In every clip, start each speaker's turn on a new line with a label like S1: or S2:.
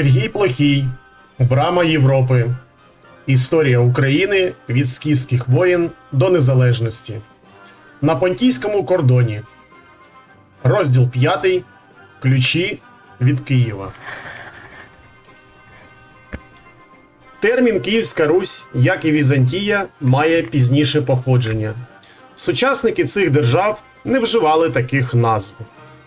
S1: Сергій Плохій, Брама Європи. Історія України від скіфських воєн до незалежності. На Понтійському кордоні. Розділ 5. Ключі від Києва. Термін Київська Русь, як і Візантія, має пізніше походження. Сучасники цих держав не вживали таких назв.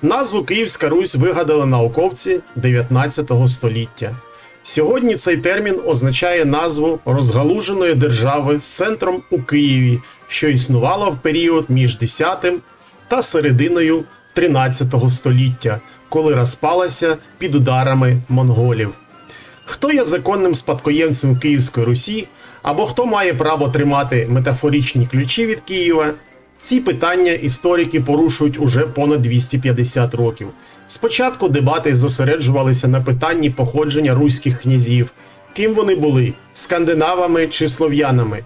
S1: Назву Київська Русь вигадали науковці 19 століття. Сьогодні цей термін означає назву розгалуженої держави з центром у Києві, що існувала в період між 10 та серединою 13 століття, коли розпалася під ударами монголів. Хто є законним спадкоємцем Київської Русі, або хто має право тримати метафоричні ключі від Києва, ці питання історики порушують уже понад 250 років. Спочатку дебати зосереджувалися на питанні походження руських князів, ким вони були скандинавами чи слов'янами.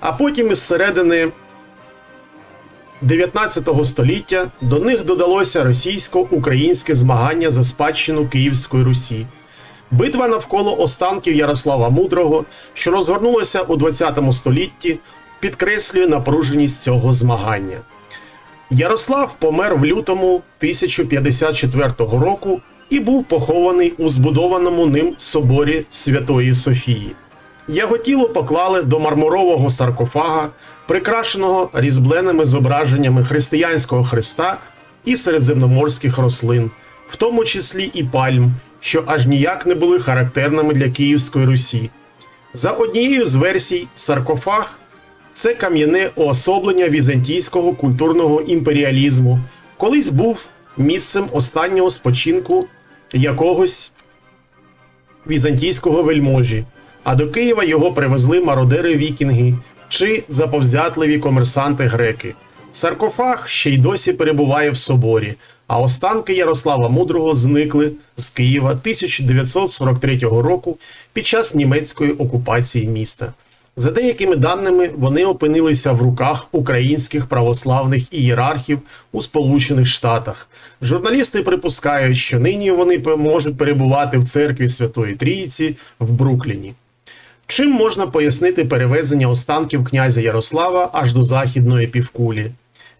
S1: А потім із середини 19 століття до них додалося російсько-українське змагання за спадщину Київської Русі. Битва навколо останків Ярослава Мудрого, що розгорнулася у 20 столітті, підкреслює напруженість цього змагання. Ярослав помер в лютому 1054 року і був похований у збудованому ним соборі Святої Софії. Його тіло поклали до мармурового саркофага, прикрашеного різбленими зображеннями християнського хреста і середземноморських рослин, в тому числі і пальм, що аж ніяк не були характерними для Київської Русі. За однією з версій, саркофаг це кам'яне уособлення візантійського культурного імперіалізму, колись був місцем останнього спочинку якогось візантійського вельможі, а до Києва його привезли мародери вікінги чи заповзятливі комерсанти греки. Саркофаг ще й досі перебуває в соборі, а останки Ярослава Мудрого зникли з Києва 1943 року під час німецької окупації міста. За деякими даними, вони опинилися в руках українських православних ієрархів у Сполучених Штатах. Журналісти припускають, що нині вони можуть перебувати в церкві Святої Трійці в Брукліні. Чим можна пояснити перевезення останків князя Ярослава аж до західної півкулі?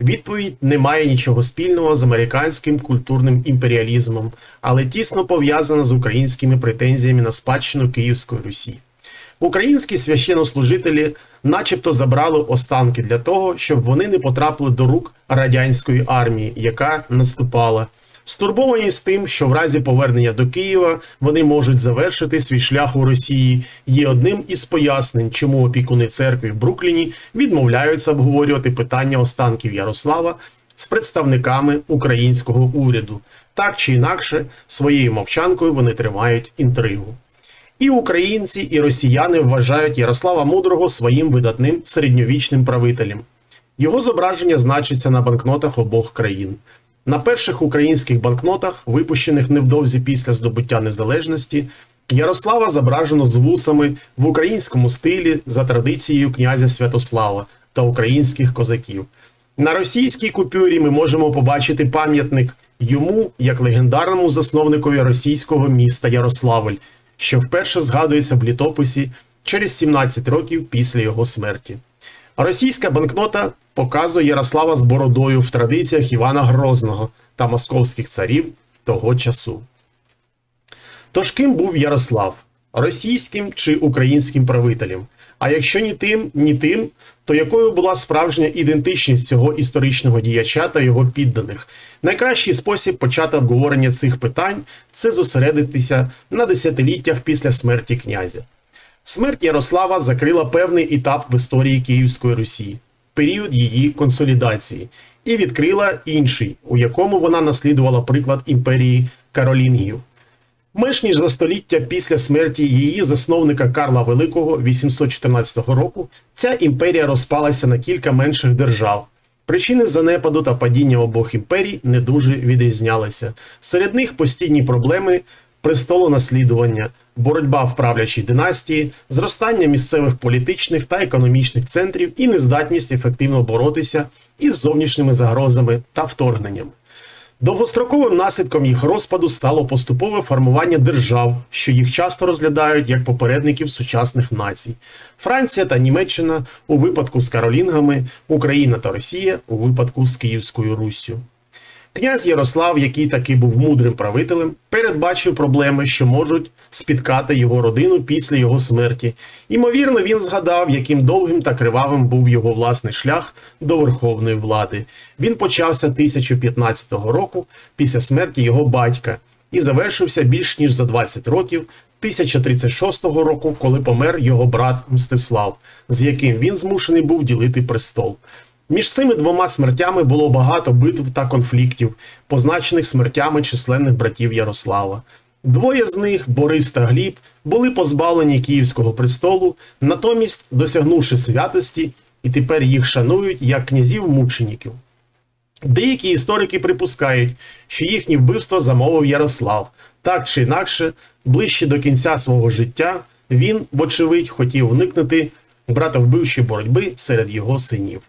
S1: Відповідь не має нічого спільного з американським культурним імперіалізмом, але тісно пов'язана з українськими претензіями на спадщину Київської Русі. Українські священнослужителі начебто забрали останки для того, щоб вони не потрапили до рук радянської армії, яка наступала. Стурбовані з тим, що в разі повернення до Києва вони можуть завершити свій шлях у Росії, є одним із пояснень, чому опікуни церкви в Брукліні відмовляються обговорювати питання останків Ярослава з представниками українського уряду. Так чи інакше, своєю мовчанкою вони тримають інтригу. І українці, і росіяни вважають Ярослава Мудрого своїм видатним середньовічним правителем. Його зображення значиться на банкнотах обох країн. На перших українських банкнотах, випущених невдовзі після здобуття незалежності, Ярослава зображено з вусами в українському стилі за традицією князя Святослава та українських козаків. На російській купюрі ми можемо побачити пам'ятник йому як легендарному засновникові російського міста Ярославль, що вперше згадується в літописі через 17 років після його смерті. Російська банкнота показує Ярослава з бородою в традиціях Івана Грозного та московських царів того часу. Тож ким був Ярослав? Російським чи українським правителем? А якщо ні тим, ні тим, то якою була справжня ідентичність цього історичного діяча та його підданих? Найкращий спосіб почати обговорення цих питань це зосередитися на десятиліттях після смерті князя. Смерть Ярослава закрила певний етап в історії Київської Русі, період її консолідації, і відкрила інший, у якому вона наслідувала приклад імперії Каролінгів. Менш ніж за століття після смерті її засновника Карла Великого 814 року ця імперія розпалася на кілька менших держав. Причини занепаду та падіння обох імперій не дуже відрізнялися. Серед них постійні проблеми престолонаслідування, боротьба в правлячій династії, зростання місцевих політичних та економічних центрів і нездатність ефективно боротися із зовнішніми загрозами та вторгненнями. Довгостроковим наслідком їх розпаду стало поступове формування держав, що їх часто розглядають як попередників сучасних націй: Франція та Німеччина у випадку з Каролінгами, Україна та Росія у випадку з Київською Руссю. Князь Ярослав, який таки був мудрим правителем, передбачив проблеми, що можуть спіткати його родину після його смерті. Ймовірно, він згадав, яким довгим та кривавим був його власний шлях до верховної влади. Він почався 1015 року після смерті його батька і завершився більш ніж за 20 років 1036 року, коли помер його брат Мстислав, з яким він змушений був ділити престол. Між цими двома смертями було багато битв та конфліктів, позначених смертями численних братів Ярослава. Двоє з них, Борис та Гліб, були позбавлені Київського престолу, натомість досягнувши святості, і тепер їх шанують як князів-мучеників. Деякі історики припускають, що їхнє вбивство замовив Ярослав. Так чи інакше, ближче до кінця свого життя він, вочевидь, хотів уникнути братовбивчої боротьби серед його синів.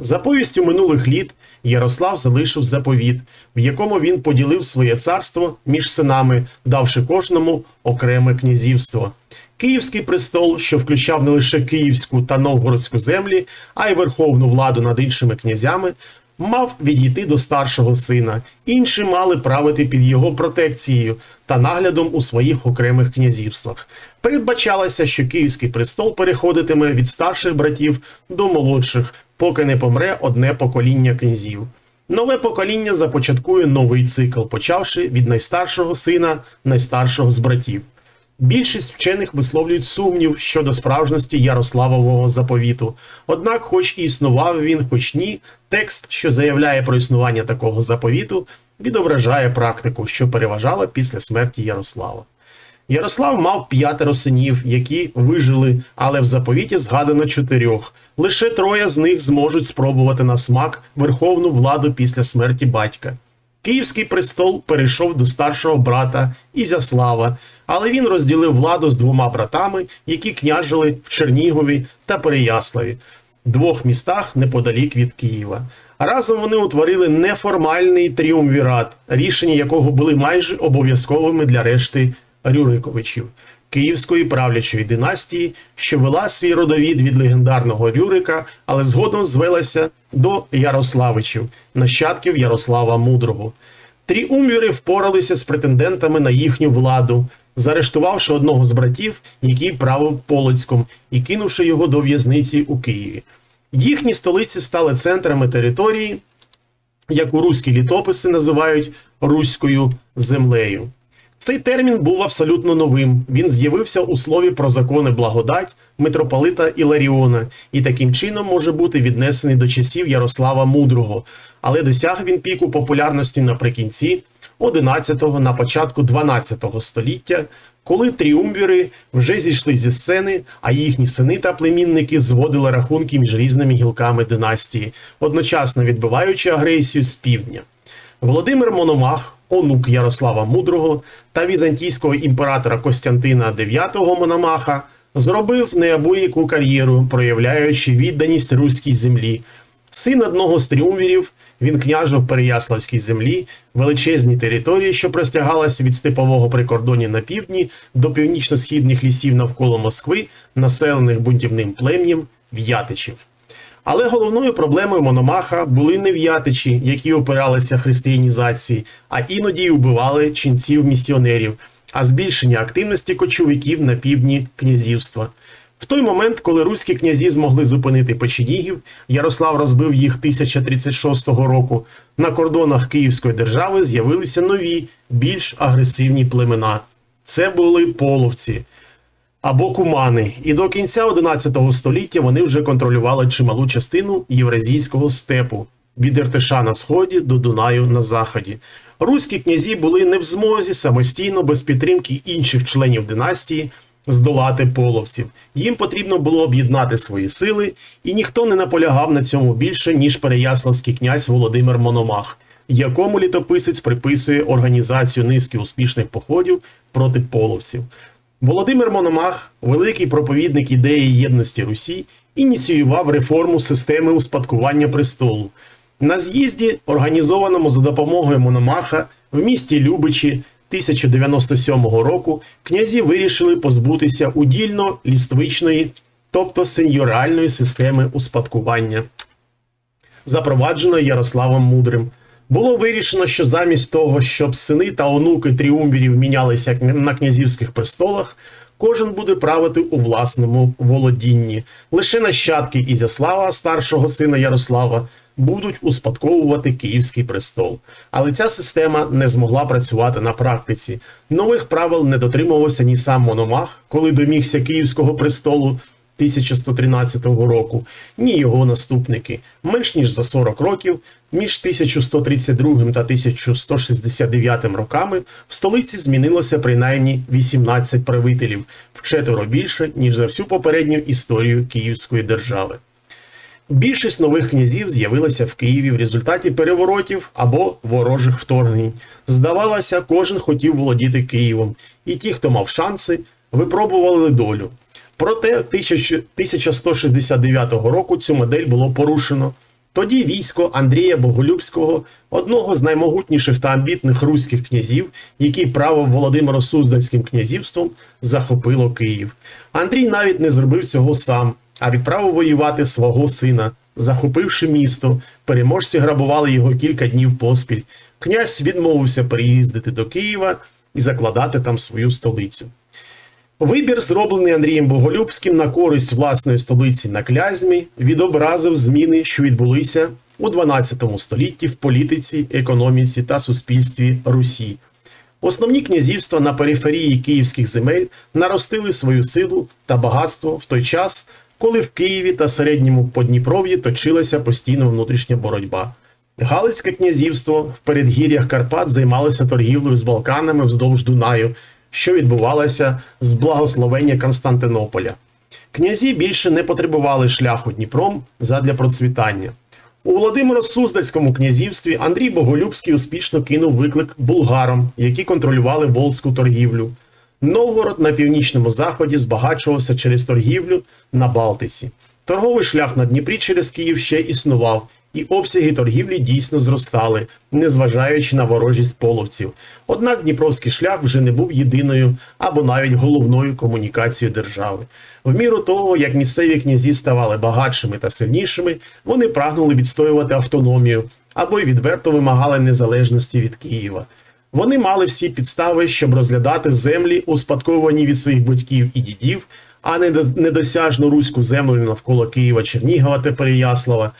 S1: За повістю минулих літ Ярослав залишив заповіт, в якому він поділив своє царство між синами, давши кожному окреме князівство. Київський престол, що включав не лише Київську та Новгородську землі, а й верховну владу над іншими князями, мав відійти до старшого сина. Інші мали правити під його протекцією та наглядом у своїх окремих князівствах. Передбачалося, що Київський престол переходитиме від старших братів до молодших, поки не помре одне покоління князів. Нове покоління започаткує новий цикл, почавши від найстаршого сина, найстаршого з братів. Більшість вчених висловлюють сумнів щодо справжності Ярославового заповіту. Однак, хоч і існував він, хоч ні, текст, що заявляє про існування такого заповіту, відображає практику, що переважала після смерті Ярослава. Ярослав мав п'ятеро синів, які вижили, але в заповіті згадано чотирьох. Лише троє з них зможуть спробувати на смак верховну владу після смерті батька. Київський престол перейшов до старшого брата Ізяслава, але він розділив владу з двома братами, які княжили в Чернігові та Переяславі, двох містах неподалік від Києва. Разом вони утворили неформальний тріумвірат, рішення якого були майже обов'язковими для решти Рюриковичів. Київської правлячої династії, що вела свій родовід від легендарного Рюрика, але згодом звелася до Ярославичів, нащадків Ярослава Мудрого. Тріумвіри впоралися з претендентами на їхню владу, заарештувавши одного з братів, який правив Полоцьком, і кинувши його до в'язниці у Києві. Їхні столиці стали центрами території, яку руські літописи називають Руською землею. Цей термін був абсолютно новим. Він з'явився у слові про закони благодать митрополита Іларіона і таким чином може бути віднесений до часів Ярослава Мудрого, але досяг він піку популярності наприкінці 11-го, на початку 12-го століття, коли тріумвіри вже зійшли зі сцени, а їхні сини та племінники зводили рахунки між різними гілками династії, одночасно відбиваючи агресію з півдня. Володимир Мономах, онук Ярослава Мудрого та візантійського імператора Костянтина IX Мономаха, зробив неабияку кар'єру, проявляючи відданість руській землі. Син одного з тріумвірів, він княжив Переяславській землі, величезній території, що простягалася від степового прикордоння на півдні до північно-східних лісів навколо Москви, населених бунтівним плем'ям В'ятичів. Але головною проблемою Мономаха були не в'ятичі, які опиралися християнізації, а іноді й убивали ченців-місіонерів, а збільшення активності кочовиків на півдні князівства. В той момент, коли руські князі змогли зупинити печенігів, Ярослав розбив їх 1036 року. На кордонах Київської держави з'явилися нові, більш агресивні племена. Це були половці або кумани, і до кінця 11 століття вони вже контролювали чималу частину євразійського степу від Іртиша на сході до Дунаю на заході. Руські князі були не в змозі самостійно без підтримки інших членів династії здолати половців. Їм потрібно було об'єднати свої сили, і ніхто не наполягав на цьому більше, ніж переяславський князь Володимир Мономах, якому літописець приписує організацію низки успішних походів проти половців. Володимир Мономах, великий проповідник ідеї єдності Русі, ініціював реформу системи успадкування престолу. На з'їзді, організованому за допомогою Мономаха в місті Любичі 1097 року, князі вирішили позбутися удільно-ліствичної, тобто сеньоральної системи успадкування запровадженої Ярославом Мудрим. Було вирішено, що замість того, щоб сини та онуки тріумвірів мінялися на князівських престолах, кожен буде правити у власному володінні. Лише нащадки Ізяслава, старшого сина Ярослава, будуть успадковувати Київський престол. Але ця система не змогла працювати на практиці. Нових правил не дотримувався ні сам Мономах, коли домігся Київського престолу. 1113 року, ні його наступники. Менш ніж за 40 років, між 1132 та 1169 роками в столиці змінилося принаймні 18 правителів, вчетверо більше, ніж за всю попередню історію Київської держави. Більшість нових князів з'явилася в Києві в результаті переворотів або ворожих вторгнень. Здавалося, кожен хотів володіти Києвом, і ті, хто мав шанси, випробували долю. Проте 1169 року цю модель було порушено. Тоді військо Андрія Боголюбського, одного з наймогутніших та амбітних руських князів, який правив Володимиро Суздальським князівством, захопило Київ. Андрій навіть не зробив цього сам, а відправив воювати свого сина. Захопивши місто, переможці грабували його кілька днів поспіль. Князь відмовився переїздити до Києва і закладати там свою столицю. Вибір, зроблений Андрієм Боголюбським на користь власної столиці на Клязьмі, відобразив зміни, що відбулися у 12 столітті в політиці, економіці та суспільстві Русі. Основні князівства на периферії київських земель наростили свою силу та багатство в той час, коли в Києві та середньому Подніпров'ї точилася постійна внутрішня боротьба. Галицьке князівство в передгір'ях Карпат займалося торгівлею з Балканами вздовж Дунаю, що відбувалося з благословення Константинополя. Князі більше не потребували шляху Дніпром задля процвітання. У Володимиро-Суздальському князівстві Андрій Боголюбський успішно кинув виклик булгарам, які контролювали волзьку торгівлю. Новгород на північному заході збагачувався через торгівлю на Балтиці. Торговий шлях на Дніпрі через Київ ще існував, і обсяги торгівлі дійсно зростали, незважаючи на ворожість половців. Однак Дніпровський шлях вже не був єдиною або навіть головною комунікацією держави. В міру того, як місцеві князі ставали багатшими та сильнішими, вони прагнули відстоювати автономію або й відверто вимагали незалежності від Києва. Вони мали всі підстави, щоб розглядати землі, успадковані від своїх батьків і дідів, а не до- недосяжну руську землю навколо Києва, Чернігова та Переяслава,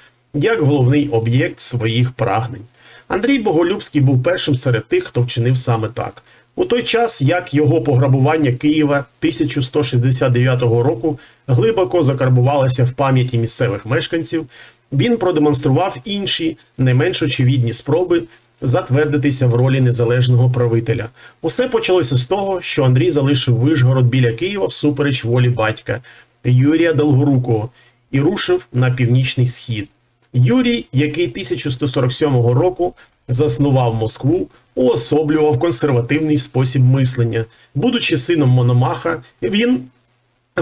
S1: як головний об'єкт своїх прагнень. Андрій Боголюбський був першим серед тих, хто вчинив саме так. У той час, як його пограбування Києва 1169 року глибоко закарбувалося в пам'яті місцевих мешканців, він продемонстрував інші, не менш очевидні спроби затвердитися в ролі незалежного правителя. Усе почалося з того, що Андрій залишив Вишгород біля Києва всупереч волі батька Юрія Долгорукого і рушив на північний схід. Юрій, який 1147 року заснував Москву, уособлював консервативний спосіб мислення. Будучи сином Мономаха, він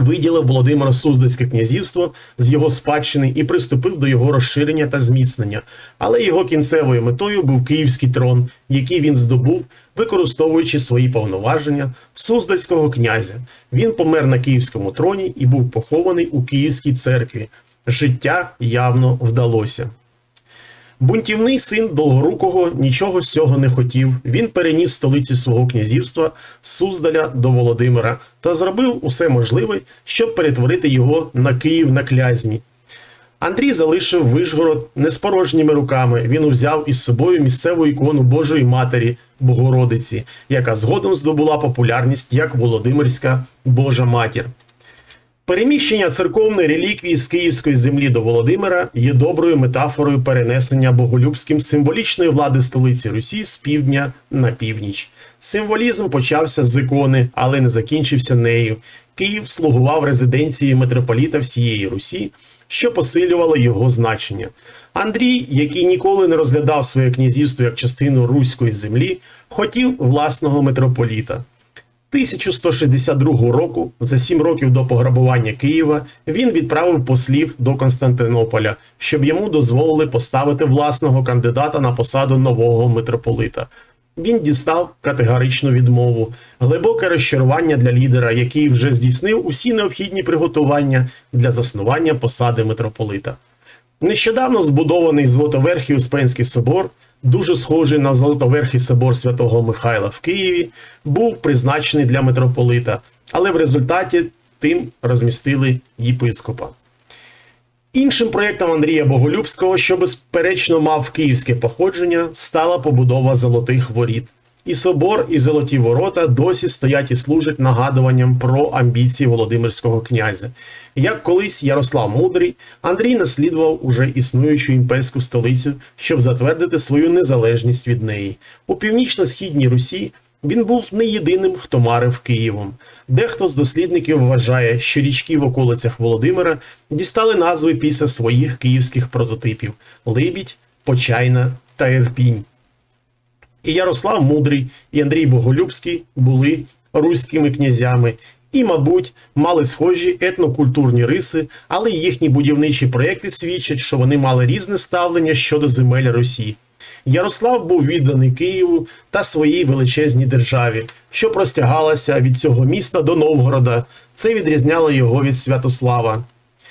S1: виділив Володимира Суздальське князівство з його спадщини і приступив до його розширення та зміцнення. Але його кінцевою метою був київський трон, який він здобув, використовуючи свої повноваження Суздальського князя. Він помер на київському троні і був похований у Київській церкві. Життя явно вдалося. Бунтівний син Долгорукого нічого з цього не хотів. Він переніс столицю свого князівства Суздаля до Володимира та зробив усе можливе, щоб перетворити його на Київ на клязьмі. Андрій залишив Вишгород не з порожніми руками. Він узяв із собою місцеву ікону Божої Матері Богородиці, яка згодом здобула популярність як Володимирська Божа Матір. Переміщення церковної реліквії з київської землі до Володимира є доброю метафорою перенесення боголюбським символічної влади столиці Русі з півдня на північ. Символізм почався з ікони, але не закінчився нею. Київ слугував резиденцією митрополіта всієї Русі, що посилювало його значення. Андрій, який ніколи не розглядав своє князівство як частину руської землі, хотів власного митрополіта. 1162 року, за сім років до пограбування Києва, він відправив послів до Константинополя, щоб йому дозволили поставити власного кандидата на посаду нового митрополита. Він дістав категоричну відмову, глибоке розчарування для лідера, який вже здійснив усі необхідні приготування для заснування посади митрополита. Нещодавно збудований Золотоверхий Успенський собор, дуже схожий на Золотоверхий собор Святого Михайла в Києві, був призначений для митрополита, але в результаті тим розмістили єпископа. Іншим проєктом Андрія Боголюбського, що безперечно мав київське походження, стала побудова золотих воріт. І собор, і золоті ворота досі стоять і служать нагадуванням про амбіції Володимирського князя. Як колись Ярослав Мудрий, Андрій наслідував уже існуючу імперську столицю, щоб затвердити свою незалежність від неї. У північно-східній Русі він був не єдиним, хто марив Києвом. Дехто з дослідників вважає, що річки в околицях Володимира дістали назви після своїх київських прототипів: Либідь, Почайна та Ірпінь. І Ярослав Мудрий, і Андрій Боголюбський були руськими князями і, мабуть, мали схожі етнокультурні риси, але їхні будівничі проекти свідчать, що вони мали різне ставлення щодо земель Русі. Ярослав був відданий Києву та своїй величезній державі, що простягалася від цього міста до Новгорода. Це відрізняло його від Святослава,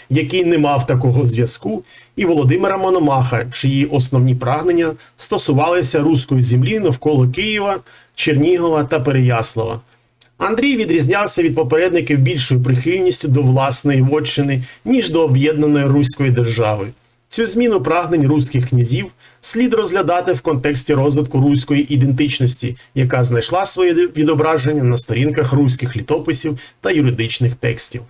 S1: який не мав такого зв'язку, і Володимира Мономаха, чиї основні прагнення стосувалися руської землі навколо Києва, Чернігова та Переяслава. Андрій відрізнявся від попередників більшою прихильністю до власної вотчини, ніж до об'єднаної руської держави. Цю зміну прагнень руських князів слід розглядати в контексті розвитку руської ідентичності, яка знайшла своє відображення на сторінках руських літописів та юридичних текстів.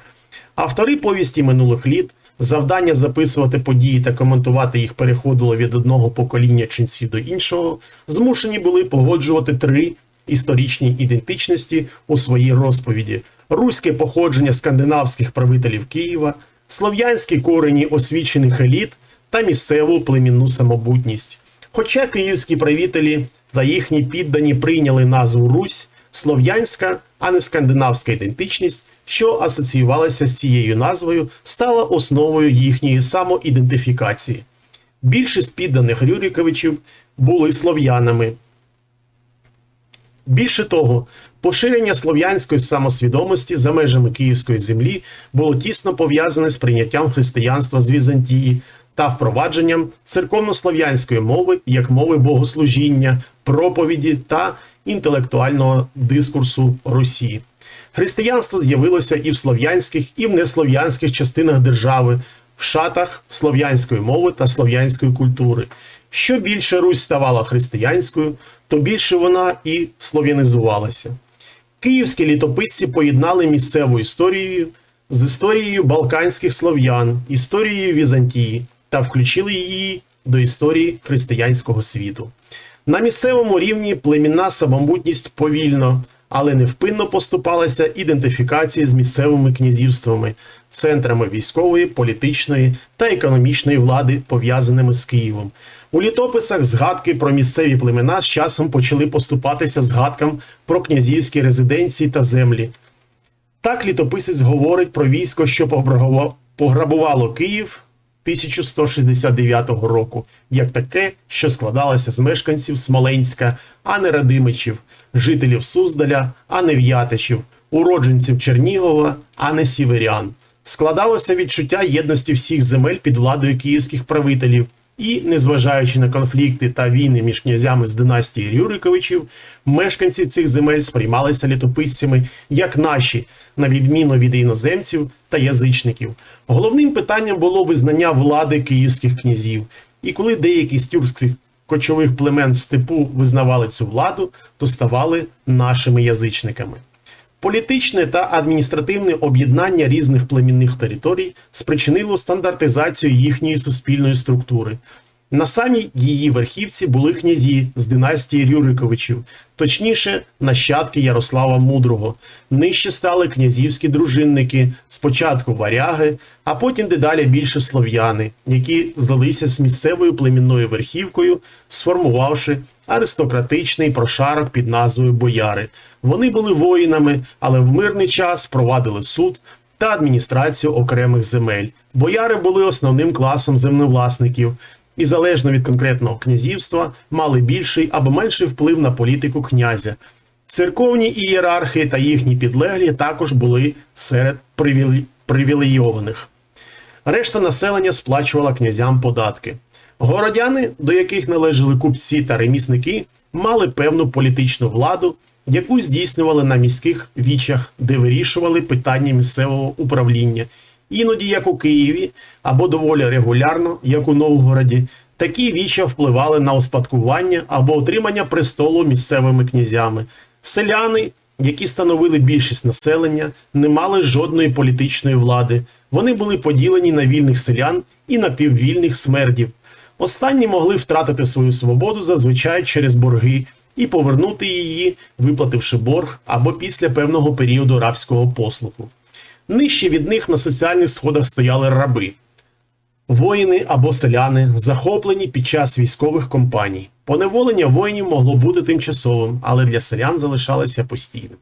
S1: Автори повісті минулих літ, завдання записувати події та коментувати їх переходило від одного покоління ченців до іншого, змушені були погоджувати три історичні ідентичності у своїй розповіді: руське походження скандинавських правителів Києва, слов'янські корені освічених еліт та місцеву племінну самобутність. Хоча київські правителі та їхні піддані прийняли назву Русь, слов'янська, а не скандинавська ідентичність, що асоціювалася з цією назвою, стала основою їхньої самоідентифікації. Більшість підданих Рюриковичів були слов'янами. Більше того, поширення слов'янської самосвідомості за межами Київської землі було тісно пов'язане з прийняттям християнства з Візантії та впровадженням церковнослов'янської мови як мови богослужіння, проповіді та інтелектуального дискурсу Русі. Християнство з'явилося і в слов'янських, і в неслов'янських частинах держави, в шатах слов'янської мови та слов'янської культури. Що більше Русь ставала християнською, то більше вона і слов'янізувалася. Київські літописці поєднали місцеву історію з історією балканських слов'ян, історією Візантії та включили її до історії християнського світу. На місцевому рівні племінна самобутність повільно, але невпинно поступалася ідентифікації з місцевими князівствами, центрами військової, політичної та економічної влади, пов'язаними з Києвом. У літописах згадки про місцеві племена з часом почали поступатися згадкам про князівські резиденції та землі. Так літописець говорить про військо, що пограбувало Київ 1169 року, як таке, що складалося з мешканців Смоленська, а не Радимичів, жителів Суздаля, а не В'ятичів, уродженців Чернігова, а не Сіверян. Складалося відчуття єдності всіх земель під владою київських правителів. І, незважаючи на конфлікти та війни між князями з династії Рюриковичів, мешканці цих земель сприймалися літописцями як наші, на відміну від іноземців та язичників. Головним питанням було визнання влади київських князів. І коли деякі з тюркських кочових племен степу визнавали цю владу, то ставали нашими язичниками. Політичне та адміністративне об'єднання різних племінних територій спричинило стандартизацію їхньої суспільної структури. На самій її верхівці були князі з династії Рюриковичів, точніше, нащадки Ярослава Мудрого. Нижче стали князівські дружинники, спочатку варяги, а потім дедалі більше слов'яни, які здалися з місцевою племінною верхівкою, сформувавши аристократичний прошарок під назвою бояри. Вони були воїнами, але в мирний час провадили суд та адміністрацію окремих земель. Бояри були основним класом землевласників і залежно від конкретного князівства мали більший або менший вплив на політику князя. Церковні ієрархи та їхні підлеглі також були серед привілейованих. Решта населення сплачувала князям податки. Городяни, до яких належали купці та ремісники, мали певну політичну владу, яку здійснювали на міських вічах, де вирішували питання місцевого управління. Іноді, як у Києві, або доволі регулярно, як у Новгороді, такі віча впливали на успадкування або отримання престолу місцевими князями. Селяни, які становили більшість населення, не мали жодної політичної влади. Вони були поділені на вільних селян і напіввільних смердів. Останні могли втратити свою свободу зазвичай через борги і повернути її, виплативши борг або після певного періоду рабського послуху. Нижче від них на соціальних сходах стояли раби, воїни або селяни, захоплені під час військових кампаній. Поневолення воїнів могло бути тимчасовим, але для селян залишалося постійним.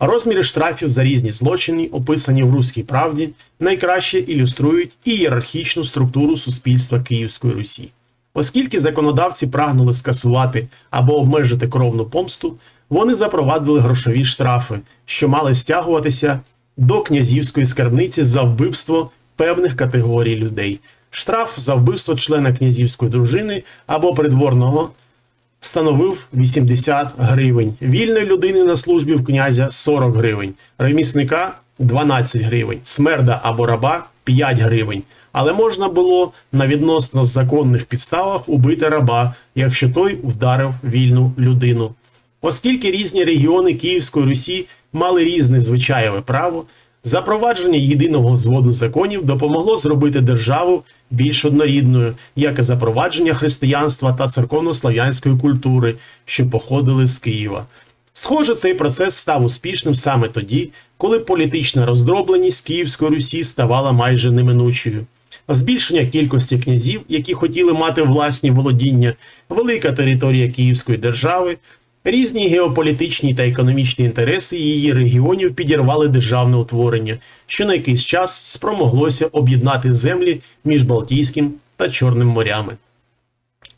S1: Розміри штрафів за різні злочини, описані в Руській правді, найкраще ілюструють ієрархічну структуру суспільства Київської Русі. Оскільки законодавці прагнули скасувати або обмежити кровну помсту, вони запровадили грошові штрафи, що мали стягуватися до князівської скарбниці за вбивство певних категорій людей. Штраф за вбивство члена князівської дружини або придворного становив 80 гривень. Вільної людини на службі в князя 40 гривень, ремісника 12 гривень, смерда або раба 5 гривень. Але можна було на відносно законних підставах убити раба, якщо той вдарив вільну людину. Оскільки різні регіони Київської Русі мали різне звичаєве право, запровадження єдиного зводу законів допомогло зробити державу більш однорідною, як і запровадження християнства та церковнослов'янської культури, що походили з Києва. Схоже, цей процес став успішним саме тоді, коли політична роздробленість Київської Русі ставала майже неминучою. Збільшення кількості князів, які хотіли мати власні володіння, велика територія Київської держави, різні геополітичні та економічні інтереси її регіонів підірвали державне утворення, що на якийсь час спромоглося об'єднати землі між Балтійським та Чорним морями.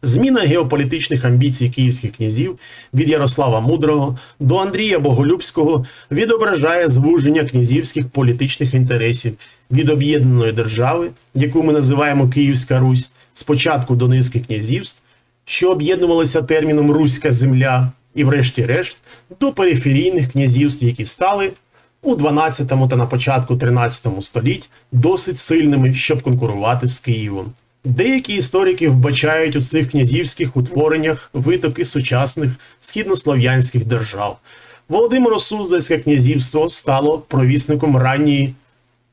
S1: Зміна геополітичних амбіцій київських князів від Ярослава Мудрого до Андрія Боголюбського відображає звуження князівських політичних інтересів від об'єднаної держави, яку ми називаємо Київська Русь, спочатку до низки князівств, що об'єднувалися терміном Руська земля, і, врешті-решт, до периферійних князівств, які стали у 12 та на початку 13 століть досить сильними, щоб конкурувати з Києвом. Деякі історики вбачають у цих князівських утвореннях витоки сучасних східнослов'янських держав. Володимиро Суздальське князівство стало провісником ранньої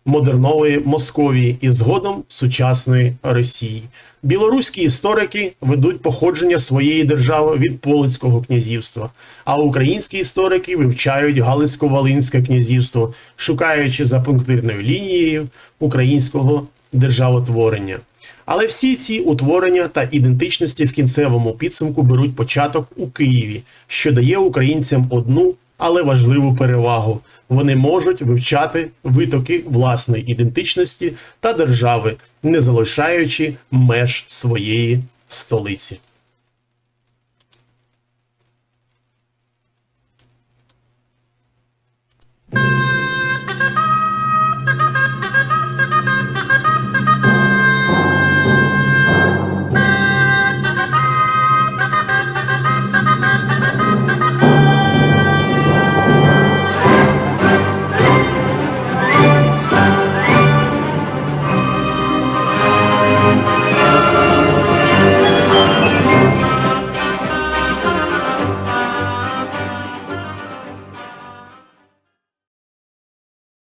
S1: модернової Московії і згодом сучасної Росії. Білоруські історики ведуть походження своєї держави від Полоцького князівства, а українські історики вивчають Галицько-Волинське князівство, шукаючи за пунктирною лінією українського державотворення. Але всі ці утворення та ідентичності в кінцевому підсумку беруть початок у Києві, що дає українцям одну, але важливу перевагу. Вони можуть вивчати витоки власної ідентичності та держави, не залишаючи меж своєї столиці.